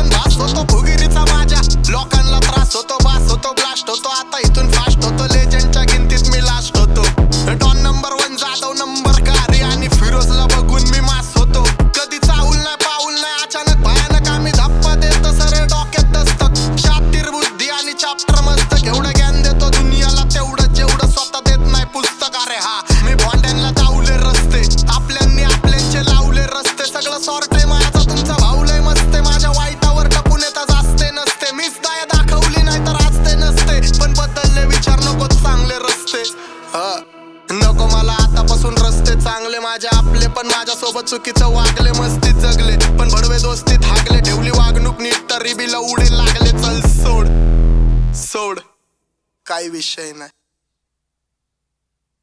पण भास होतो भुगिरीचा माझ्या. लोकांना त्रास होतो बास होतो ब्लास्ट होतो. आता इथून फास्ट होतो. लेजंडच्या गिनतीत मी लास्ट होतो. Don number one Jadhav number कारी आणि फिरोजला बघून मी मास होतो. कधी चावल नाही पाऊल नाही अचानक भयानक आम्ही धप्पा देत. सर डोक्यात दस्तक शातीर बुद्धी आणि चाप्टर मस्तक एवढं ज्ञान नको मला आतापासून रस्ते चांगले माझे आपले पण माझ्या सोबत चुकीचं वागले मस्तीत जगले. पण भडवे दोस्ती हागले ठेवली वागणूक नीट तरी बिला उडे लागले. चल सोड. सोड. काही विषय नाही.